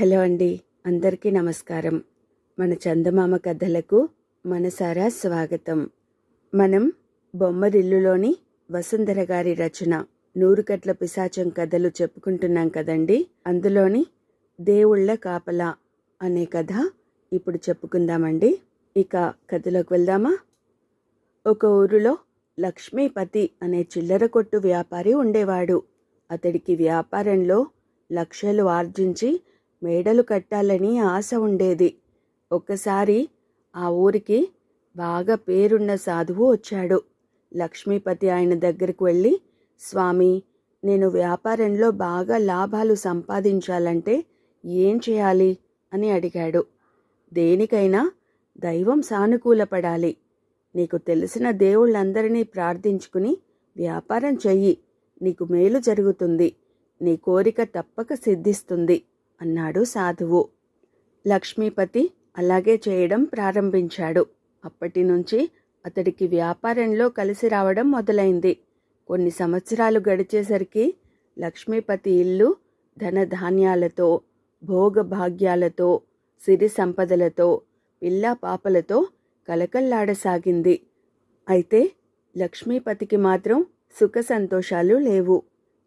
Hello అండి. అందరికీ నమస్కారం. మన చందమామ కథలకు మనసారా స్వాగతం. మనం బొమ్మరిల్లులోని వసుంధర గారి రచన నూరుకట్ల పిశాచం కథలు చెప్పుకుంటున్నాం కదండి. అందులోని దేవుళ్ళ కాపలా అనే కథ ఇప్పుడు చెప్పుకుందామండి. ఇక కథలోకి వెళ్దామా? ఒక ఊరిలో లక్ష్మీపతి అనే చిల్లర కొట్టు వ్యాపారి ఉండేవాడు. అతడికి వ్యాపారంలో లక్షలు ఆర్జించి మేడలు కట్టాలని ఆశ ఉండేది. ఒక్కసారి ఆ ఊరికి బాగా పేరున్న సాధువు వచ్చాడు. లక్ష్మీపతి ఆయన దగ్గరకు వెళ్ళి స్వామి నేను వ్యాపారంలో బాగా లాభాలు సంపాదించాలంటే ఏం చేయాలి? అని అడిగాడు. దేనికైనా దైవం సానుకూలపడాలి. నీకు తెలిసిన దేవుళ్ళందరినీ ప్రార్థించుకుని వ్యాపారం చెయ్యి. నీకు మేలు జరుగుతుంది. నీ కోరిక తప్పక సిద్ధిస్తుంది. అన్నాడు సాధువు. లక్ష్మీపతి అలాగే చేయడం ప్రారంభించాడు. అప్పటి నుంచి అతడికి వ్యాపారంలో కలిసి రావడం మొదలైంది. కొన్ని సంవత్సరాలు గడిచేసరికి లక్ష్మీపతి ఇల్లు ధనధాన్యాలతో భోగభాగ్యాలతో సిరి సంపదలతో పిల్లా పాపలతో కలకల్లాడసాగింది. అయితే లక్ష్మీపతికి మాత్రం సుఖ సంతోషాలు లేవు.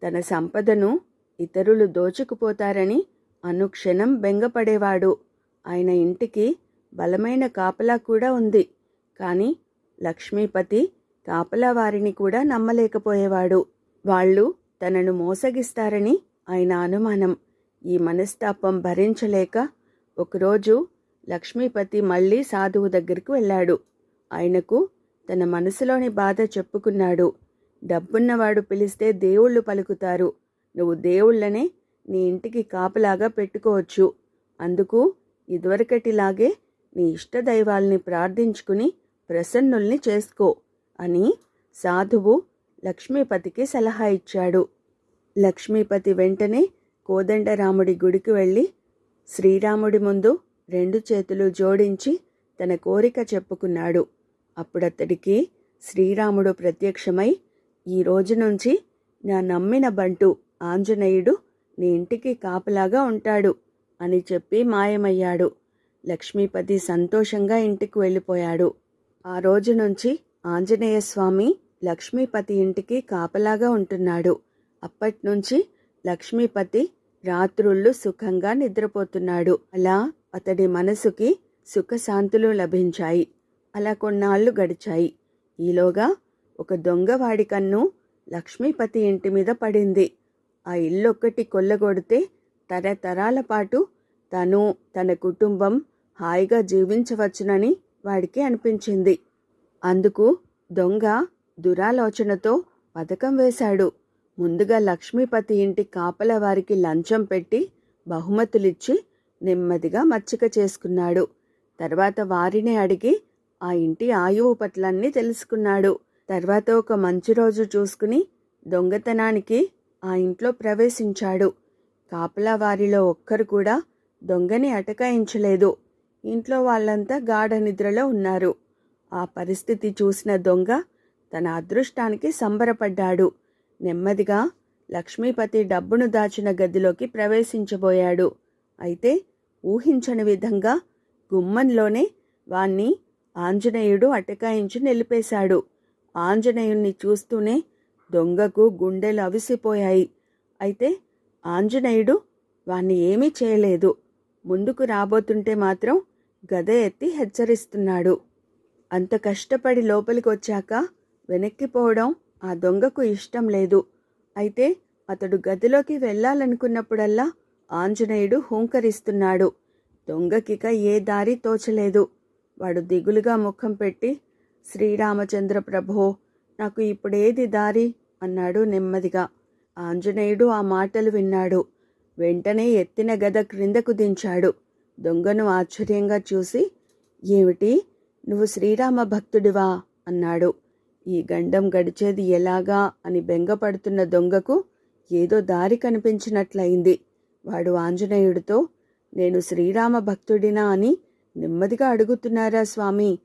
తన సంపదను ఇతరులు దోచుకుపోతారని అనుక్షణం బెంగపడేవాడు. ఆయన ఇంటికి బలమైన కాపలా కూడా ఉంది. కానీ లక్ష్మీపతి కాపలా వారిని కూడా నమ్మలేకపోయేవాడు. వాళ్ళు తనను మోసగిస్తారని ఆయన అనుమానం. ఈ మనస్తాపం భరించలేక ఒకరోజు లక్ష్మీపతి మళ్ళీ సాధువు దగ్గరికి వెళ్ళాడు. ఆయనకు తన మనసులోని బాధ చెప్పుకున్నాడు. డబ్బున్నవాడు పిలిస్తే దేవుళ్ళు పలుకుతారు. నువ్వు దేవుళ్ళనే నీ ఇంటికి కాపలాగా పెట్టుకోవచ్చు. అందుకు ఇదివరకటిలాగే నీ ఇష్టదైవాల్ని ప్రార్థించుకుని ప్రసన్నుల్ని చేసుకో అని సాధువు లక్ష్మీపతికి సలహా ఇచ్చాడు. లక్ష్మీపతి వెంటనే కోదండరాముడి గుడికి వెళ్ళి శ్రీరాముడి ముందు రెండు చేతులు జోడించి తన కోరిక చెప్పుకున్నాడు. అప్పుడతడికి శ్రీరాముడు ప్రత్యక్షమై ఈ రోజు నుంచి నా నమ్మిన బంటు ఆంజనేయుడు నీ ఇంటికి కాపలాగా ఉంటాడు అని చెప్పి మాయమయ్యాడు. లక్ష్మీపతి సంతోషంగా ఇంటికి వెళ్ళిపోయాడు. ఆ రోజు నుంచి ఆంజనేయ స్వామి లక్ష్మీపతి ఇంటికి కాపలాగా ఉంటున్నాడు. అప్పట్నుంచి లక్ష్మీపతి రాత్రుళ్ళు సుఖంగా నిద్రపోతున్నాడు. అలా అతడి మనసుకి సుఖశాంతులు లభించాయి. అలా కొన్నాళ్ళు గడిచాయి. ఈలోగా ఒక దొంగవాడి కన్ను లక్ష్మీపతి ఇంటి మీద పడింది. ఆ ఇల్లొక్కటి కొల్లగొడితే తరతరాల పాటు తను తన కుటుంబం హాయిగా జీవించవచ్చునని వాడికి అనిపించింది. అందుకు దొంగ దురాలోచనతో పథకం వేశాడు. ముందుగా లక్ష్మీపతి ఇంటి కాపల వారికి లంచం పెట్టి బహుమతులిచ్చి నెమ్మదిగా మచ్చిక చేసుకున్నాడు. తర్వాత వారిని అడిగి ఆ ఇంటి ఆయువు పట్లన్నీ తెలుసుకున్నాడు. తర్వాత ఒక మంచి రోజు చూసుకుని దొంగతనానికి ఆ ఇంట్లో ప్రవేశించాడు. కాపలా వారిలో ఒక్కరు కూడా దొంగని అటకాయించలేదు. ఇంట్లో వాళ్ళంతా గాఢ నిద్రలో ఉన్నారు. ఆ పరిస్థితి చూసిన దొంగ తన అదృష్టానికి సంబరపడ్డాడు. నెమ్మదిగా లక్ష్మీపతి డబ్బును దాచిన గదిలోకి ప్రవేశించబోయాడు. అయితే ఊహించని విధంగా గుమ్మంలోనే వాణ్ణి ఆంజనేయుడు అటకాయించి నిలిపేశాడు. ఆంజనేయుణ్ణి చూస్తూనే దొంగకు గుండెలు అవిసిపోయాయి. అయితే ఆంజనేయుడు వాణ్ణి ఏమీ చేయలేదు. ముందుకు రాబోతుంటే మాత్రం గద ఎత్తి హెచ్చరిస్తున్నాడు. అంత కష్టపడి లోపలికి వచ్చాక వెనక్కిపోవడం ఆ దొంగకు ఇష్టం లేదు. అయితే అతడు గదిలోకి వెళ్ళాలనుకున్నప్పుడల్లా ఆంజనేయుడు హూంకరిస్తున్నాడు. దొంగకిక ఏ దారి తోచలేదు. వాడు దిగులుగా ముఖం పెట్టి శ్రీరామచంద్ర ప్రభో నాకు ఇప్పుడేది దారి? అన్నాడు నెమ్మదిగా. ఆంజనేయుడు ఆ మాటలు విన్నాడు. వెంటనే ఎత్తిన గద క్రిందకు దించాడు. దొంగను ఆశ్చర్యంగా చూసి ఏమిటి? నువ్వు శ్రీరామ భక్తుడివా? అన్నాడు. ఈ గండం గడిచేది ఎలాగా అని బెంగపడుతున్న దొంగకు ఏదో దారి కనిపించినట్లయింది. వాడు ఆంజనేయుడితో నేను శ్రీరామ భక్తుడినా? అని నెమ్మదిగా అడుగుతున్నారా స్వామి?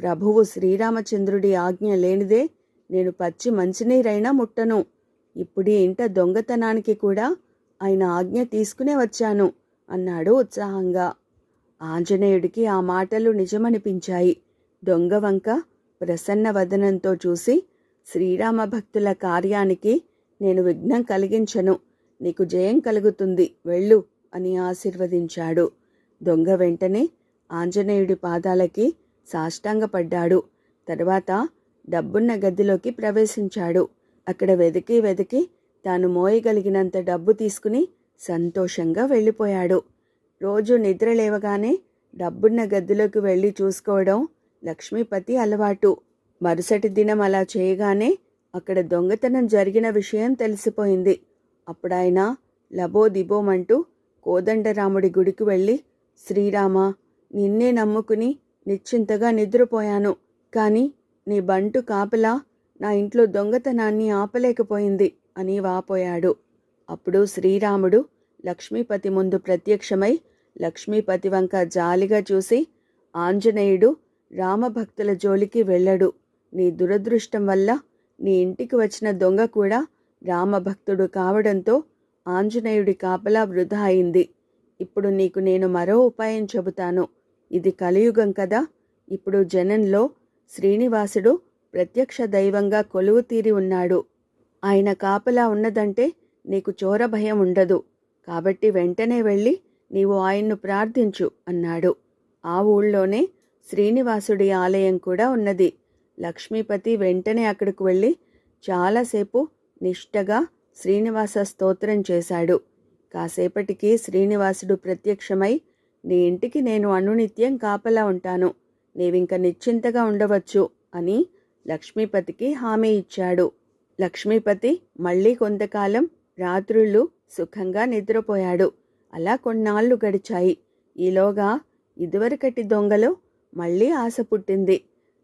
ప్రభువు శ్రీరామచంద్రుడి ఆజ్ఞ లేనిదే నేను పచ్చి మంచినీరైనా ముట్టను. ఇప్పుడు ఇంట దొంగతనానికి కూడా ఆయన ఆజ్ఞ తీసుకునే వచ్చాను అన్నాడు ఉత్సాహంగా. ఆంజనేయుడికి ఆ మాటలు నిజమనిపించాయి. దొంగవంక ప్రసన్న వదనంతో చూసి శ్రీరామ భక్తుల కార్యానికి నేను విఘ్నం కలిగించను. నీకు జయం కలుగుతుంది. వెళ్ళు అని ఆశీర్వదించాడు. దొంగ వెంటనే ఆంజనేయుడి పాదాలకి సాష్టాంగపడ్డాడు. తర్వాత డబ్బున్న గదిలోకి ప్రవేశించాడు. అక్కడ వెతికి వెతికి తాను మోయగలిగినంత డబ్బు తీసుకుని సంతోషంగా వెళ్ళిపోయాడు. రోజు నిద్ర లేవగానే డబ్బున్న గదిలోకి వెళ్ళి చూసుకోవడం లక్ష్మీపతి అలవాటు. మరుసటి దినం అలా చేయగానే అక్కడ దొంగతనం జరిగిన విషయం తెలిసిపోయింది. అప్పుడాయన లబోదిబోమంటూ కోదండరాముడి గుడికి వెళ్ళి శ్రీరామ నిన్నే నమ్ముకుని నిశ్చింతగా నిద్రపోయాను. కానీ నీ బంటు కాపలా నా ఇంట్లో దొంగతనాన్ని ఆపలేకపోయింది అని వాపోయాడు. అప్పుడు శ్రీరాముడు లక్ష్మీపతి ముందు ప్రత్యక్షమై లక్ష్మీపతి వంక జాలిగా చూసి ఆంజనేయుడు రామభక్తుల జోలికి వెళ్ళడు. నీ దురదృష్టం వల్ల నీ ఇంటికి వచ్చిన దొంగ కూడా రామభక్తుడు కావడంతో ఆంజనేయుడి కాపలా వృధా అయింది. ఇప్పుడు నీకు నేను మరో ఉపాయం చెబుతాను. ఇది కలియుగం కదా. ఇప్పుడు జనంలో శ్రీనివాసుడు ప్రత్యక్ష దైవంగా కొలువు తీరి ఉన్నాడు. ఆయన కాపలా ఉన్నదంటే నీకు చోర భయం ఉండదు. కాబట్టి వెంటనే వెళ్ళి నీవు ఆయన్ను ప్రార్థించు అన్నాడు. ఆ ఊళ్ళోనే శ్రీనివాసుడి ఆలయం కూడా ఉన్నది. లక్ష్మీపతి వెంటనే అక్కడికి వెళ్ళి చాలాసేపు నిష్టగా శ్రీనివాస స్తోత్రం చేశాడు. కాసేపటికి శ్రీనివాసుడు ప్రత్యక్షమై నీ ఇంటికి నేను అనునిత్యం కాపలా ఉంటాను. నీవింక నిశ్చింతగా ఉండవచ్చు అని లక్ష్మీపతికి హామీ ఇచ్చాడు. లక్ష్మీపతి మళ్ళీ కొంతకాలం రాత్రుళ్ళు సుఖంగా నిద్రపోయాడు. అలా కొన్నాళ్ళు గడిచాయి. ఈలోగా ఇదివరకటి దొంగలో మళ్ళీ ఆశ పుట్టింది.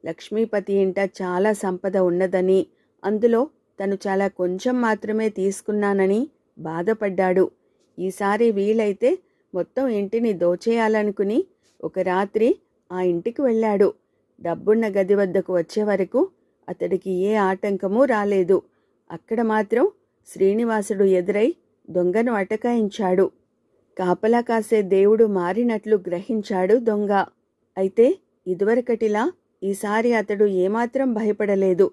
లక్ష్మీపతి ఇంట చాలా సంపద ఉన్నదని అందులో తను చాలా కొంచెం మాత్రమే తీసుకున్నానని బాధపడ్డాడు. ఈసారి వీలైతే మొత్తం ఇంటిని దోచేయాలనుకుని ఒక రాత్రి ఆ ఇంటికి వెళ్ళాడు. డబ్బున్న గది వద్దకు వచ్చే వరకు అతడికి ఏ ఆటంకమూ రాలేదు. అక్కడ మాత్రం శ్రీనివాసుడు ఎదురై దొంగను అటకాయించాడు. కాపలా కాసే దేవుడు మారినట్లు గ్రహించాడు దొంగ. అయితే ఇదివరకటిలా ఈసారి అతడు ఏమాత్రం భయపడలేదు.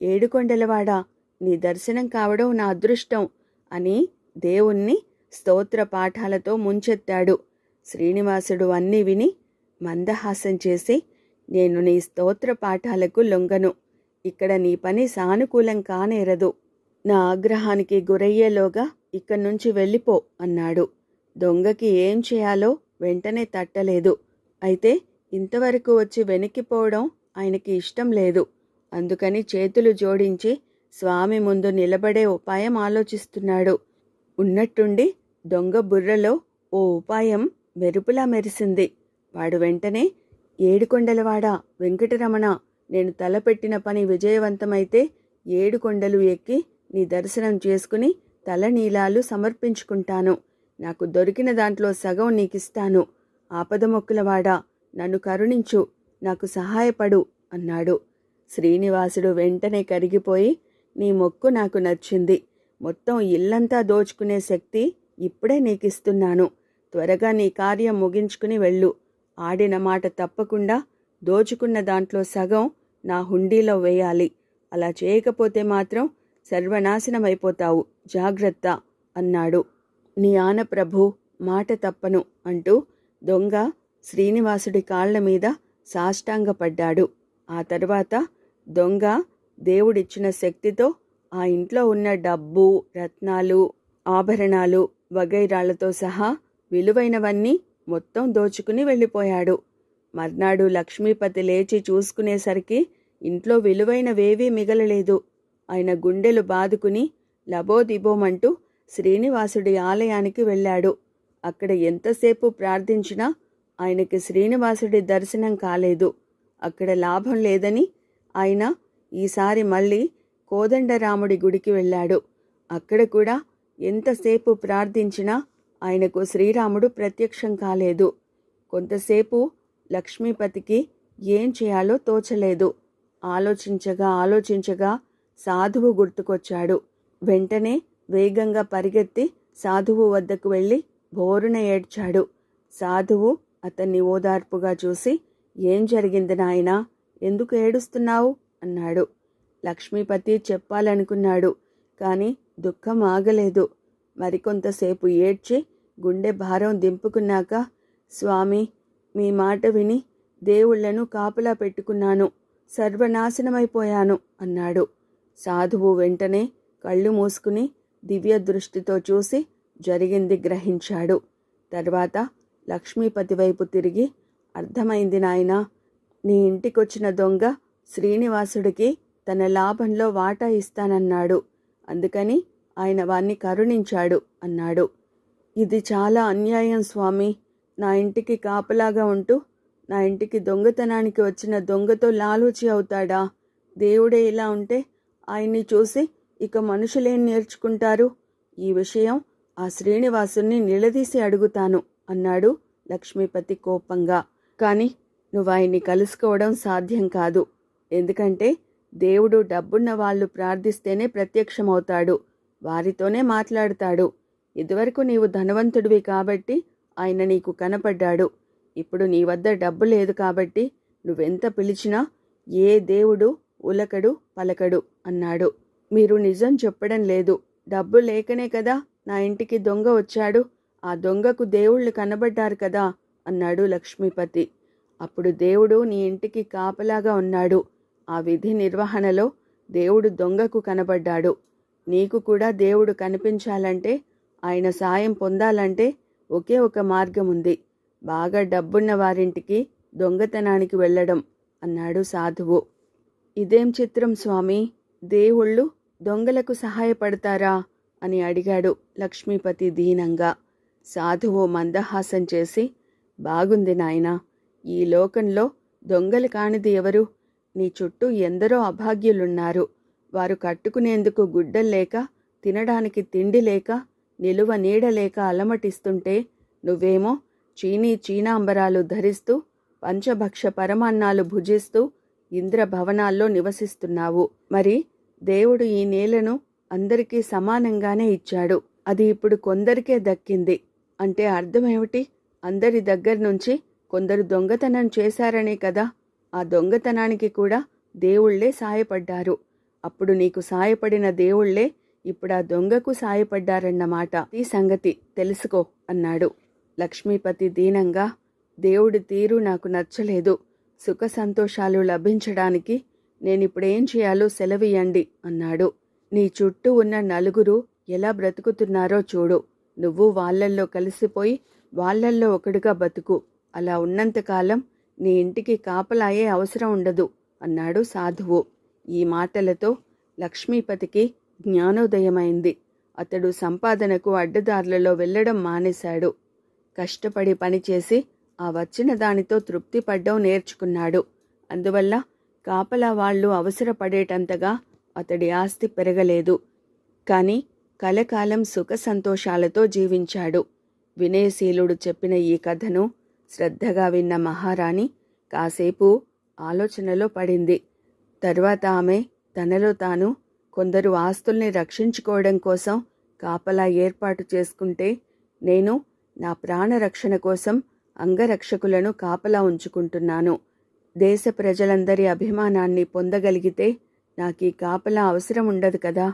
ఏడుకొండలవాడా నీ దర్శనం కావడం నా అదృష్టం అని దేవుణ్ణి స్తోత్ర పాఠాలతో ముంచెత్తాడు. శ్రీనివాసుడు అన్నీ విని మందహాసం చేసి నేను నీ స్తోత్ర పాఠాలకు లొంగను. ఇక్కడ నీ పని సానుకూలం కానేరదు. నా ఆగ్రహానికి గురయ్యేలోగా ఇక్కడి నుంచి వెళ్ళిపో అన్నాడు. దొంగకి ఏం చేయాలో వెంటనే తట్టలేదు. అయితే ఇంతవరకు వచ్చి వెనక్కిపోవడం ఆయనకి ఇష్టం లేదు. అందుకని చేతులు జోడించి స్వామి ముందు నిలబడే ఉపాయం ఆలోచిస్తున్నాడు. ఉన్నట్టుండి దొంగ బుర్రలో ఓ ఉపాయం మెరుపులా మెరిసింది. వాడు వెంటనే ఏడుకొండలవాడా? వెంకటరమణ నేను తలపెట్టిన పని విజయవంతమైతే ఏడుకొండలు ఎక్కి నీ దర్శనం చేసుకుని తలనీలాలు సమర్పించుకుంటాను. నాకు దొరికిన దాంట్లో సగం నీకిస్తాను. ఆపదమొక్కులవాడా? నన్ను కరుణించు నాకు సహాయపడు అన్నాడు. శ్రీనివాసుడు వెంటనే కరిగిపోయి నీ మొక్కు నాకు నచ్చింది. మొత్తం ఇల్లంతా దోచుకునే శక్తి ఇప్పుడే నీకిస్తున్నాను. త్వరగా నీ కార్యం ముగించుకుని వెళ్ళు. ఆడిన మాట తప్పకుండా దోచుకున్న దాంట్లో సగం నా హుండీలో వేయాలి. అలా చేయకపోతే మాత్రం సర్వనాశనమైపోతావు. జాగ్రత్త అన్నాడు. నీ ఆన ప్రభు మాట తప్పను అంటూ దొంగ శ్రీనివాసుడి కాళ్ళ మీద సాష్టాంగపడ్డాడు. ఆ తర్వాత దొంగ దేవుడిచ్చిన శక్తితో ఆ ఇంట్లో ఉన్న డబ్బు రత్నాలు ఆభరణాలు వగైరాళ్ళతో సహా విలువైనవన్నీ మొత్తం దోచుకుని వెళ్ళిపోయాడు. మర్నాడు లక్ష్మీపతి లేచి చూసుకునేసరికి ఇంట్లో విలువైనవేవీ మిగలలేదు. ఆయన గుండెలు బాదుకుని లబోదిబోమంటూ శ్రీనివాసుడి ఆలయానికి వెళ్ళాడు. అక్కడ ఎంతసేపు ప్రార్థించినా ఆయనకి శ్రీనివాసుడి దర్శనం కాలేదు. అక్కడ లాభం లేదని ఆయన ఈసారి మళ్ళీ కోదండరాముడి గుడికి వెళ్ళాడు. అక్కడ కూడా ఎంతసేపు ప్రార్థించినా ఆయనకు శ్రీరాముడు ప్రత్యక్షం కాలేదు. కొంతసేపు లక్ష్మీపతికి ఏం చేయాలో తోచలేదు. ఆలోచించగా ఆలోచించగా సాధువు గుర్తుకొచ్చాడు. వెంటనే వేగంగా పరిగెత్తి సాధువు వద్దకు వెళ్ళి బోరున ఏడ్చాడు. సాధువు అతన్ని ఓదార్పుగా చూసి ఏం జరిగింది నాయనా? ఎందుకు ఏడుస్తున్నావు? అన్నాడు. లక్ష్మీపతి చెప్పాలనుకున్నాడు కానీ దుఃఖం ఆగలేదు. మరికొంతసేపు ఏడ్చి గుండె భారం దింపుకున్నాక స్వామి మీ మాట విని దేవుళ్ళను కాపలా పెట్టుకున్నాను. సర్వనాశనమైపోయాను అన్నాడు. సాధువు వెంటనే కళ్ళు మూసుకుని దివ్య దృష్టితో చూసి జరిగింది గ్రహించాడు. తర్వాత లక్ష్మీపతి వైపు తిరిగి అర్థమైంది నాయనా నీ ఇంటికొచ్చిన దొంగ శ్రీనివాసుడికి తన లాభంలో వాటా ఇస్తానన్నాడు. అందుకని ఆయన వాణ్ణి కరుణించాడు అన్నాడు. ఇది చాలా అన్యాయం స్వామి. నా ఇంటికి కాపలాగా ఉంటూ నా ఇంటికి దొంగతనానికి వచ్చిన దొంగతో లాలూచి అవుతాడా? దేవుడే ఇలా ఉంటే ఆయన్ని చూసి ఇక మనుషులేం నేర్చుకుంటారు? ఈ విషయం ఆ శ్రీనివాసుని నిలదీసి అడుగుతాను అన్నాడు లక్ష్మీపతి కోపంగా. కాని నువ్వు ఆయన్ని కలుసుకోవడం సాధ్యం కాదు. ఎందుకంటే దేవుడు డబ్బున్న వాళ్ళు ప్రార్థిస్తేనే ప్రత్యక్షమవుతాడు. వారితోనే మాట్లాడతాడు. ఇదివరకు నీవు ధనవంతుడివి కాబట్టి ఆయన నీకు కనపడ్డాడు. ఇప్పుడు నీ వద్ద డబ్బు లేదు కాబట్టి నువ్వెంత పిలిచినా ఏ దేవుడు ఉలకడు పలకడు అన్నాడు. మీరు నిజం చెప్పడం లేదు. డబ్బు లేకనే కదా నా ఇంటికి దొంగ వచ్చాడు. ఆ దొంగకు దేవుళ్ళు కనబడ్డారు కదా అన్నాడు లక్ష్మీపతి. అప్పుడు దేవుడు నీ ఇంటికి కాపలాగా ఉన్నాడు. ఆ విధి నిర్వహణలో దేవుడు దొంగకు కనబడ్డాడు. నీకు కూడా దేవుడు కనిపించాలంటే ఆయన సాయం పొందాలంటే ఒకే ఒక మార్గం ఉంది బాగా డబ్బున్న వారింటికి దొంగతనానికి వెళ్ళడం అన్నాడు సాధువు. ఇదేం చిత్రం స్వామి? దేవుళ్ళు దొంగలకు సహాయపడతారా? అని అడిగాడు లక్ష్మీపతి దీనంగా. సాధువు మందహాసం చేసి బాగుంది నాయనా ఈ లోకంలో దొంగలు కానిది ఎవరు? నీ చుట్టూ ఎందరో అభాగ్యులున్నారు. వారు కట్టుకునేందుకు గుడ్డల్లేక తినడానికి తిండి లేక నిలువ నీడలేక అలమటిస్తుంటే నువ్వేమో చీనీ చీనాంబరాలు ధరిస్తూ పంచభక్ష పరమాన్నాలు భుజిస్తూ ఇంద్రభవనాల్లో నివసిస్తున్నావు. మరి దేవుడు ఈ నేలను అందరికీ సమానంగానే ఇచ్చాడు. అది ఇప్పుడు కొందరికే దక్కింది. అంటే అర్థమేమిటి? అందరి దగ్గర నుంచి కొందరు దొంగతనం చేశారనే కదా? ఆ దొంగతనానికి కూడా దేవుళ్ళే సాయపడ్డారు. అప్పుడు నీకు సాయపడిన దేవుళ్ళే ఇప్పుడు ఆ దొంగకు సాయపడ్డారన్నమాట ఈ సంగతి తెలుసుకో అన్నాడు. లక్ష్మీపతి దీనంగా దేవుడి తీరు నాకు నచ్చలేదు. సుఖ సంతోషాలు లభించడానికి నేనిప్పుడేం చేయాలో సెలవియండి అన్నాడు. నీ చుట్టూ ఉన్న నలుగురు ఎలా బ్రతుకుతున్నారో చూడు. నువ్వు వాళ్ళల్లో కలిసిపోయి వాళ్ళల్లో ఒకడుగా బతుకు. అలా ఉన్నంతకాలం నీ ఇంటికి కాపలాయే అవసరం ఉండదు అన్నాడు సాధువు. ఈ మాటలతో లక్ష్మీపతికి జ్ఞానోదయమైంది. అతడు సంపాదనకు అడ్డదారులలో వెళ్ళడం మానేశాడు. కష్టపడి పనిచేసి ఆ వచ్చిన దానితో తృప్తి పడ్డం నేర్చుకున్నాడు. అందువల్ల కాపలా వాళ్ళు అవసరపడేటంతగా అతడి ఆస్తి పెరగలేదు. కానీ కలకాలం సుఖ సంతోషాలతో జీవించాడు. వినయశీలుడు చెప్పిన ఈ కథను శ్రద్ధగా విన్న మహారాణి కాసేపు ఆలోచనలో పడింది. తర్వాత ఆమె తనలో తాను కొందరు ఆస్తుల్ని రక్షించుకోవడం కోసం కాపలా ఏర్పాటు చేసుకుంటే నేను నా ప్రాణరక్షణ కోసం అంగరక్షకులను కాపలా ఉంచుకుంటున్నాను. దేశ ప్రజలందరి అభిమానాన్ని పొందగలిగితే నాకు ఈ కాపలా అవసరం ఉండదు కదా?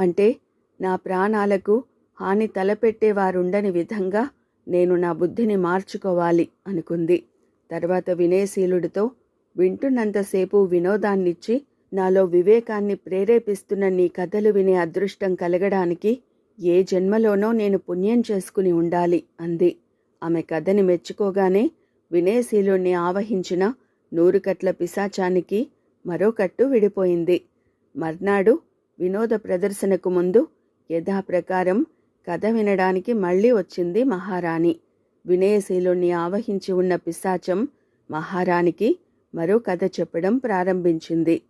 అంటే నా ప్రాణాలకు హాని తలపెట్టేవారుండని విధంగా నేను నా బుద్ధిని మార్చుకోవాలి అనుకుంది. తర్వాత వినయశీలుడితో వింటున్నంతసేపు వినోదాన్నిచ్చి నాలో వివేకాన్ని ప్రేరేపిస్తున్న నీ కథలు వినే అదృష్టం కలగడానికి ఏ జన్మలోనో నేను పుణ్యం చేసుకుని ఉండాలి అంది. ఆమె కథని మెచ్చుకోగానే వినయశీలుణ్ణి ఆవహించిన నూరుకట్ల పిశాచానికి మరో కట్టు విడిపోయింది. మర్నాడు వినోద ప్రదర్శనకు ముందు యథాప్రకారం కథ వినడానికి మళ్ళీ వచ్చింది మహారాణి. వినయశీలుణ్ణి ఆవహించి ఉన్న పిశాచం మహారాణికి మరో కథ చెప్పడం ప్రారంభించింది.